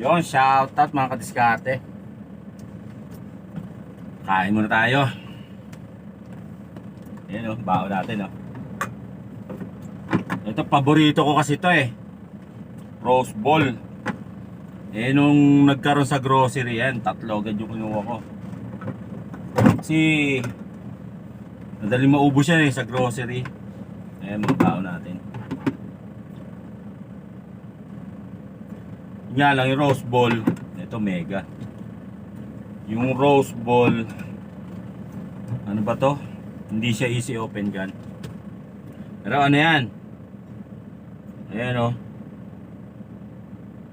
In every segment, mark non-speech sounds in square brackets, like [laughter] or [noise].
Yon, shout out mga kadiskarte. Kain muna tayo. Ayan o, bao natin o. Ito, paborito ko kasi ito eh. Rose ball. Eh, nung nagkaroon sa grocery yan, tatlo agad yung kinuha ko. Kasi, madaling maubos yan eh sa grocery. Ayan, mga bao natin. Yun Nga lang, yung rose ball, ito mega. Yung rose ball, ano ba to? Hindi siya easy open gun. Pero ano yan? Ayan o.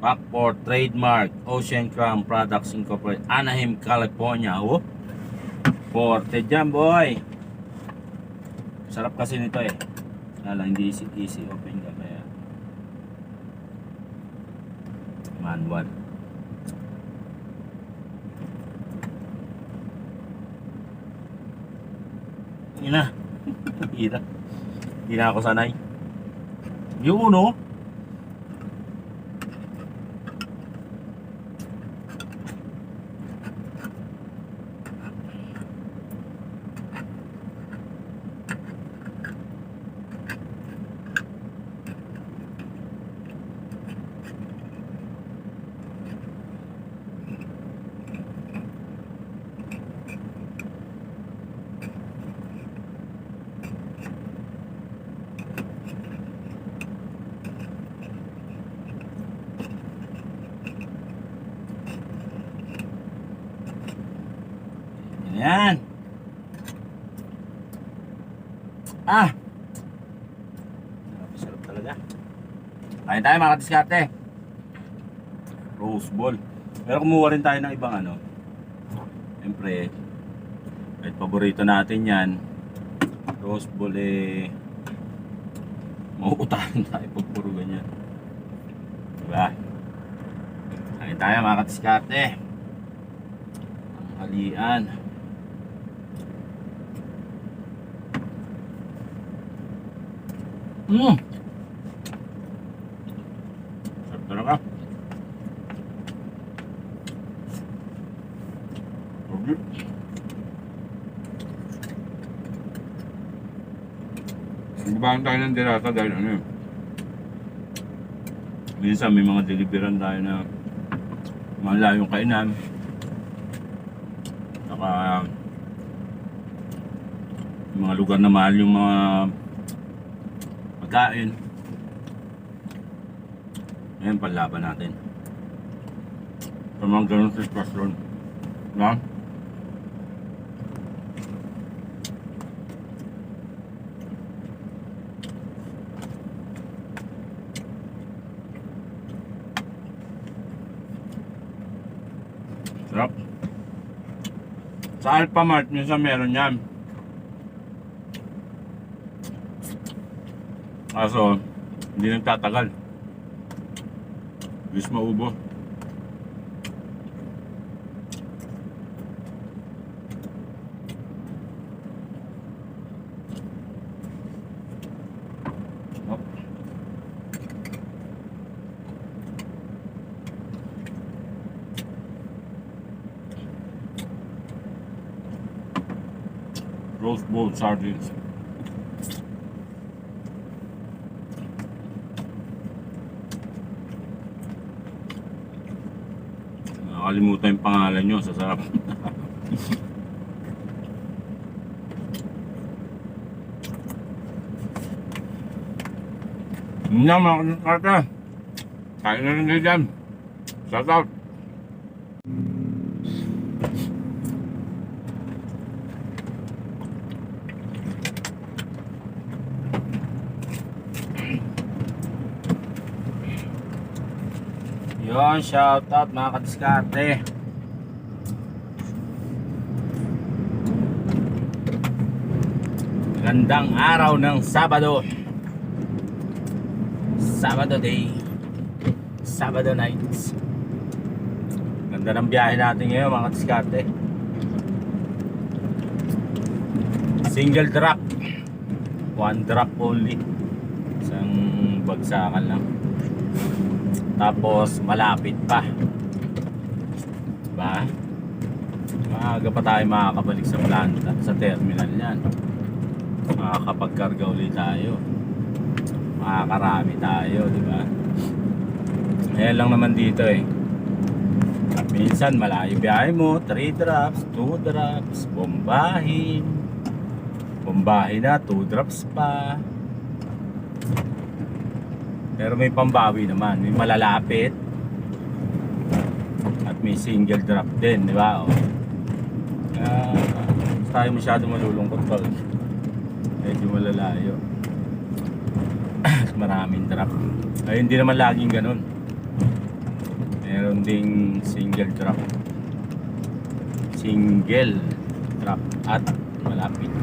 Backport Trademark Ocean Crown Products Incorporated Anaheim, California. Oh. Forte dyan boy. Sarap kasi nito eh. Wala lang, hindi easy, easy open. Kaya manual. Yun na. [laughs] Hindi na. Hindi ako sanay. Yun no. Yan. Ah. Sarap, talaga. Kain tayo mga kadiskarte. Rose ball. Pero kumuha rin tayo ng ibang ano. Siyempre, kahit paborito natin yan, rose ball eh, mauutahan tayo pag puro ganyan. Diba? Kain tayo mga kadiskarte. Ang halian. Mmm! Sarap talaga. Okay. Nagbahan tayo ng dirata dahil ano yun. Minsan may mga deliveran tayo na malayong kainan. Saka mga lugar na mahal yung mga pagkain. Ngayon, panlaban natin. Sa mga ganun sitwasyon. Diba? Sarap. Sa Alphamart, minsan meron yan. Kaso, hindi nagtatagal. Bilis maubo. Roast bowl sardines. Nakalimutan yung pangalan nyo sa sarap. Na mga kata. Kain na rin dyan. Shout out. Yon, shout out mga kadiskarte. Gandang araw ng Sabado. Sabado day. Sabado nights. Ganda ng biyahe natin ngayon mga kadiskarte. Single drop. One drop only. Isang bagsakan lang. Tapos malapit pa. Diba? Maaga pa tayo makakabalik sa planta, sa terminal yan. Makakapagkarga ulit tayo. Makakarami tayo, di ba? Ayan lang naman dito eh. Minsan malayo biyahe mo, 3 drops, 2 drops, bombahin. Bombahin na, 2 drops pa. Pero may pambawi naman, may malalapit. At may single drop din, di ba? O. Hindi tayo masyado malulungkot pag medyo malalayo. [clears throat] Maraming drop. Ay, hindi naman laging ganun. Meron ding single drop. Single drop at malapit.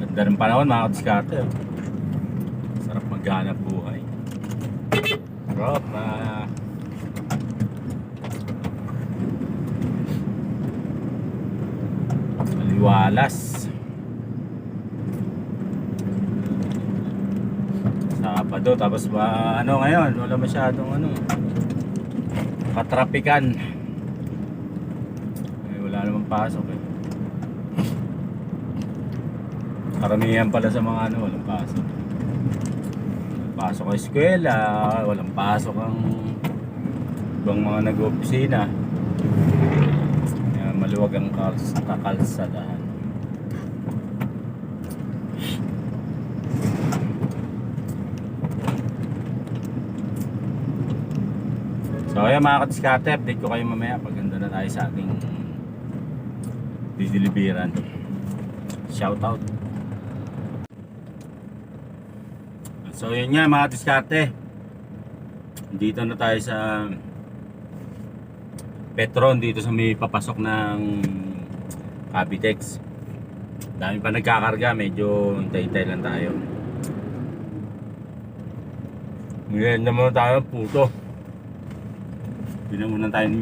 Ganda ng panahon mga kadiskarte. Maghanap buhay. Sarap na Aliwalas. Sabado tapos ba ano ngayon wala masyadong ano katrapikan. Eh, wala namang pasok eh. Karamihan pala sa mga ano walang pasok. Pasok sa eskwela, walang pasok ang ibang mga nag-opisina. Maluwag ang kals kakalsadahan. So ayan mga kadiskate, update ko kayo mamaya pag ganda na tayo sa ating didiliberan. Shout out. So yun nga mga diskarte. Dito na tayo sa Petron dito sa may papasok ng Cavitex. Dami pa nagkakarga, medyo hintay-hintay lang tayo. Ngayon naman tayo, puto. Pinamunan tayo ni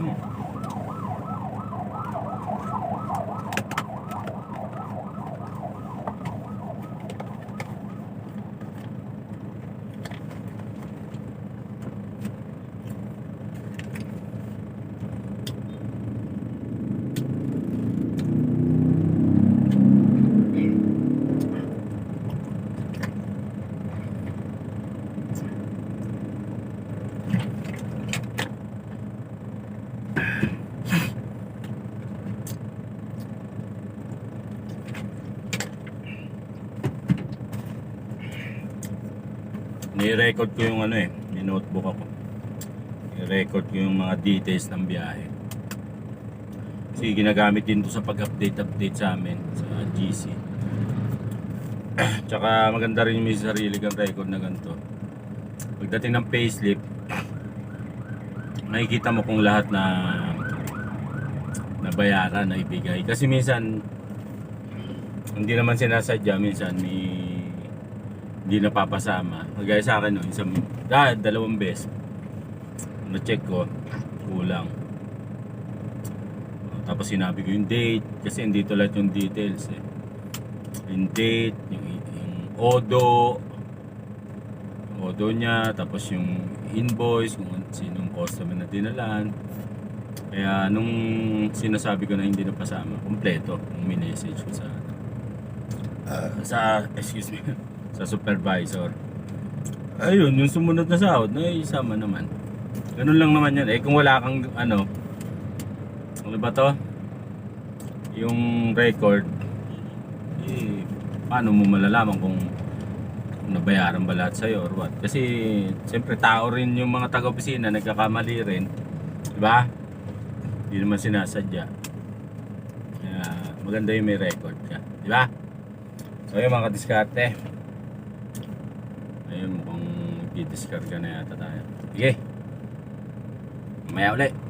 Yeah. Ni-record ko yung ano eh, yung notebook ako. Ni-record ko yung mga details ng biyahe. Kasi ginagamit din to sa pag-update-update sa amin sa GC. [clears throat] Tsaka maganda rin may sarili kang record na ganito. Pagdating ng payslip, [clears throat] makikita mo kung lahat na nabayaran na ibigay. Kasi minsan, hindi naman sinasadya, minsan may hindi napapasama. Kagaya sa akin, no, isang, ah, dalawang beses. Na-check ko, kulang. Tapos sinabi ko yung date, kasi hindi to lahat yung details eh. Yung date, yung, yung odo, odo niya, tapos yung invoice, kung sinong customer na dinalan. Kaya nung sinasabi ko na hindi napasama, kompleto yung minessage ko sa sa excuse me sa supervisor. Ayun yung sumunod na sahod na isama naman. Ganun lang naman yan. Eh kung wala kang ano ano ba to? Yung record eh paano mo malalaman kung nabayaran ba lahat sa'yo or what? Kasi siyempre tao rin yung mga taga-opisina nagkakamali rin. Di ba hindi naman sinasadya. Kaya maganda yung may record ka. Di ba So yun mga diskarte. Ayun mukhang di-discard ka na yata tayo. Sige. Mamaya ulit.